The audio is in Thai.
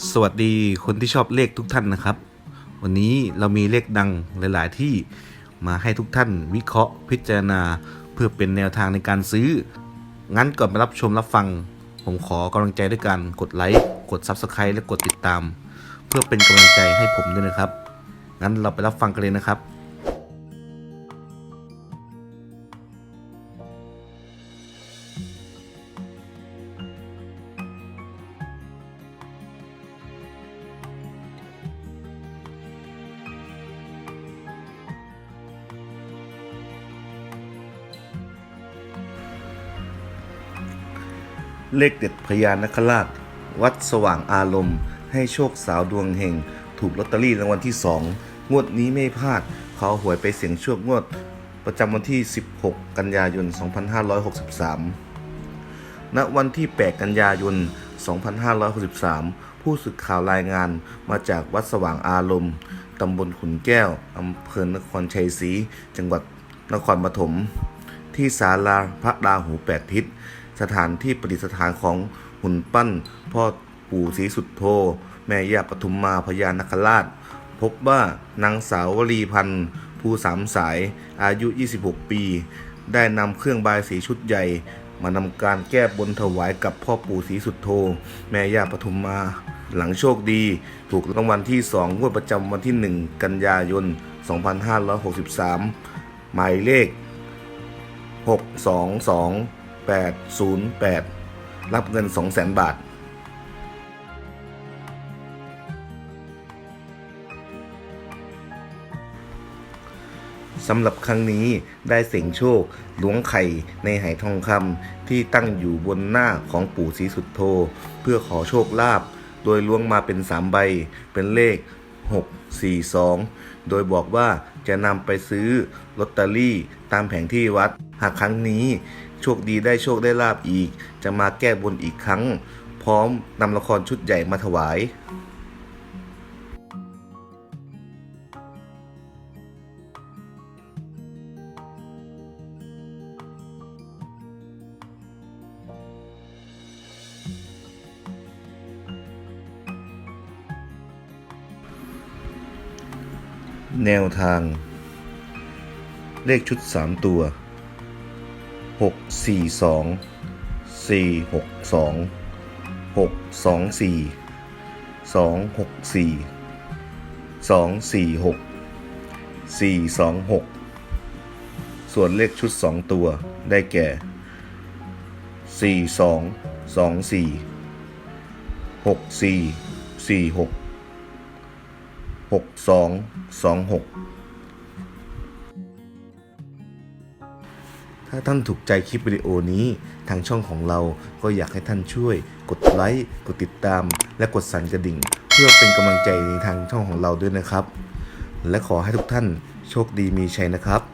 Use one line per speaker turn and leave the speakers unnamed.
สวัสดีคนที่ชอบเลขทุกท่านนะครับ วันนี้เรามีเลขดังหลาย ๆ ที่มาให้ทุกท่านวิเคราะห์พิจารณาเพื่อเป็นแนวทางในการซื้อ งั้นก่อนไปรับชมรับฟัง ผมขอกำลังใจด้วยการกดไลค์กด Subscribe และกดติดตาม เพื่อเป็นกำลังใจให้ผมด้วยนะครับ งั้นเราไปรับฟังกันเลยนะครับ เลขเด็ดพญานคราช วัดสว่างอารมณ์ ให้โชคสาวดวงเฮงถูกลอตเตอรี่รางวัลที่ 2 งวดนี้ไม่พลาดเขาหวยไปเสียงโชคงวด ประจำวันที่ 16 กันยายน 2563 ณ วันที่ 8 กันยายน 2563 ผู้สื่อข่าวรายงานมาจากวัดสว่างอารมณ์ ตำบลขุนแก้ว อำเภอนครชัยศรี จังหวัดนครปฐม ที่ศาลาพระราหูแปดทิศ สถานที่ประดิษฐานของหุ่นปั้น พ่อปู่ศรีสุดโธแม่ย่าปทุมมาพญานคราช พบว่านางสาววลีพันธ์ภูสามสายอายุ 26 ปี ได้นำเครื่องบายสีชุดใหญ่ มานำการแก้บนถวายกับพ่อปู่ศรีสุดโธแม่ย่าปทุมมา หลังโชคดี ถูกรางวัลที่2งวดประจำวันที่ 1 กันยายน 2563 หมายเลข 808 รับเงิน 200,000 บาท สำหรับครั้งนี้ได้เสียงโชคล้วงไข่ในไหทองคำที่ตั้งอยู่บนหน้าของปู่ศรีสุดโธเพื่อขอโชคลาภโดยล้วงมาเป็นสามใบ เป็นเลข 6 4 2 โดยบอกว่าจะนำไปซื้อลอตเตอรี่ตามแผงที่วัด หากครั้งนี้ โชคดีได้โชคได้ลาบอีก จะมาแก้บนอีกครั้ง พร้อมนำละครชุดใหญ่มาถวายแนวทาง เลขชุด 3 ตัว 6 4 2 4 6 2 6 2 4 2 6 4 2 4 6 4 2 6 ส่วนเลขชุด 2 ตัวได้แก่ 4 2 2 4 6 4 4 6 6226 ถ้าท่านถูกใจคลิปวิดีโอนี้ ทางช่องของเราก็อยากให้ท่านช่วย กดไลค์กดติดตาม และกดสั่นกระดิ่ง เพื่อเป็นกำลังใจในทางช่องของเราด้วยนะครับ และขอให้ทุกท่านโชคดีมีชัยนะครับ